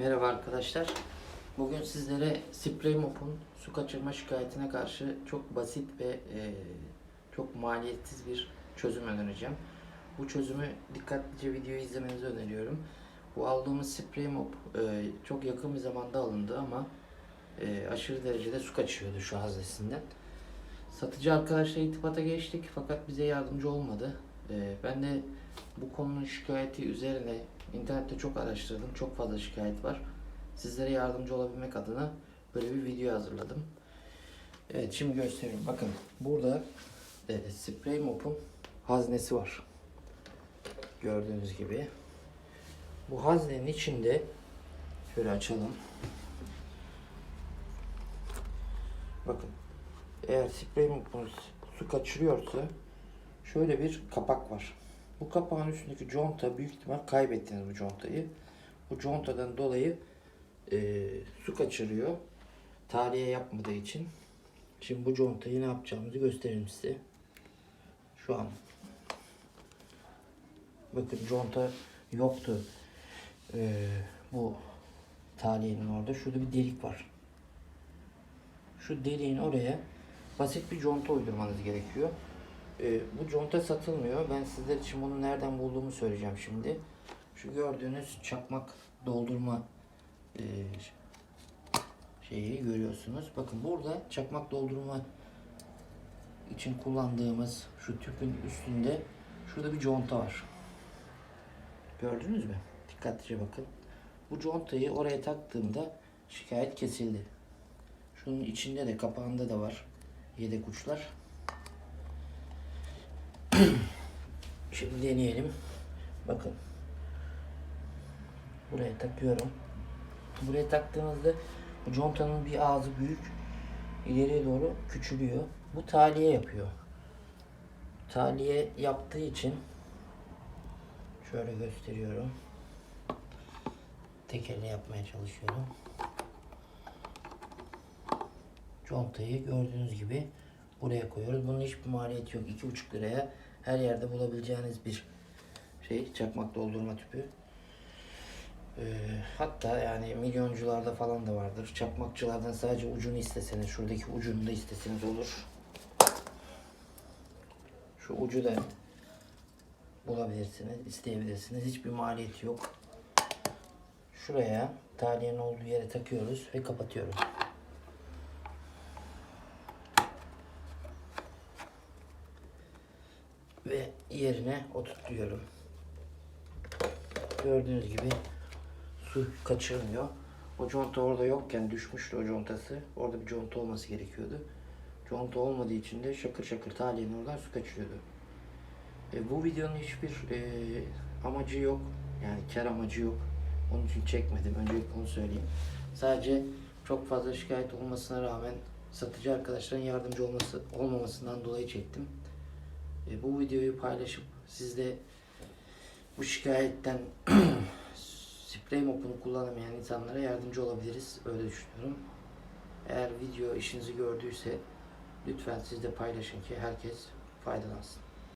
Merhaba arkadaşlar. Bugün sizlere Spray Mop'un su kaçırma şikayetine karşı çok basit ve e, çok maliyetsiz bir çözüm önereceğim. Bu çözümü dikkatlice videoyu izlemenizi öneriyorum. Bu aldığımız Spray Mop e, çok yakın bir zamanda alındı ama e, aşırı derecede su kaçıyordu şu haznesinden. Satıcı arkadaşla irtibata geçtik fakat bize yardımcı olmadı. E, ben de bu konunun şikayeti üzerine internette çok araştırdım. Çok fazla şikayet var. Sizlere yardımcı olabilmek adına böyle bir video hazırladım. Evet şimdi göstereyim. Bakın burada e, Spray Mop'un haznesi var. Gördüğünüz gibi. Bu haznenin içinde şöyle açalım. Bakın eğer Spray Mop'un su kaçırıyorsa şöyle bir kapak var. Bu kapağın üstündeki conta büyük ihtimal kaybettiniz bu contayı. Bu contadan dolayı e, su kaçırıyor. Tahliye yapmadığı için. Şimdi bu contayı ne yapacağımızı göstereyim size. Şu an. Bakın conta yoktu. E, bu tahliyenin orada. Şurada bir delik var. Şu deliğin oraya basit bir conta uydurmanız gerekiyor. Ee, bu conta satılmıyor. Ben sizler için bunu nereden bulduğumu söyleyeceğim şimdi. Şu gördüğünüz çakmak doldurma e, şeyi görüyorsunuz. Bakın burada çakmak doldurma için kullandığımız şu tüpün üstünde şurada bir conta var. Gördünüz mü? Dikkatlice bakın. Bu contayı oraya taktığımda şikayet kesildi. Şunun içinde de kapağında da var yedek uçlar. Şimdi deneyelim. Bakın. Buraya takıyorum. Buraya taktığınızda bu contanın bir ağzı büyük. ileriye doğru küçülüyor. Bu taliye yapıyor. Taliye yaptığı için şöyle gösteriyorum. Tek elle yapmaya çalışıyorum. Contayı gördüğünüz gibi buraya koyuyoruz. Bunun hiçbir maliyeti yok. 2,5 liraya her yerde bulabileceğiniz bir şey çakmak doldurma tüpü. Ee, hatta yani milyoncularda falan da vardır. Çakmakçılardan sadece ucunu isteseniz, şuradaki ucunu da isteseniz olur. Şu ucu da bulabilirsiniz, isteyebilirsiniz. Hiçbir maliyeti yok. Şuraya taliyenin olduğu yere takıyoruz ve kapatıyoruz. Ve yerine oturtuyorum. Gördüğünüz gibi su kaçırmıyor. O conta orada yokken düşmüştü o contası. Orada bir conta olması gerekiyordu. Conta olmadığı için de şakır şakır taliyenin oradan su kaçırıyordu. E, bu videonun hiçbir e, amacı yok. Yani kar amacı yok. Onun için çekmedim. Öncelikle onu söyleyeyim. Sadece çok fazla şikayet olmasına rağmen satıcı arkadaşların yardımcı olması olmamasından dolayı çektim. E, bu videoyu paylaşıp siz de bu şikayetten sprey mopunu kullanamayan insanlara yardımcı olabiliriz. Öyle düşünüyorum. Eğer video işinizi gördüyse lütfen siz de paylaşın ki herkes faydalansın.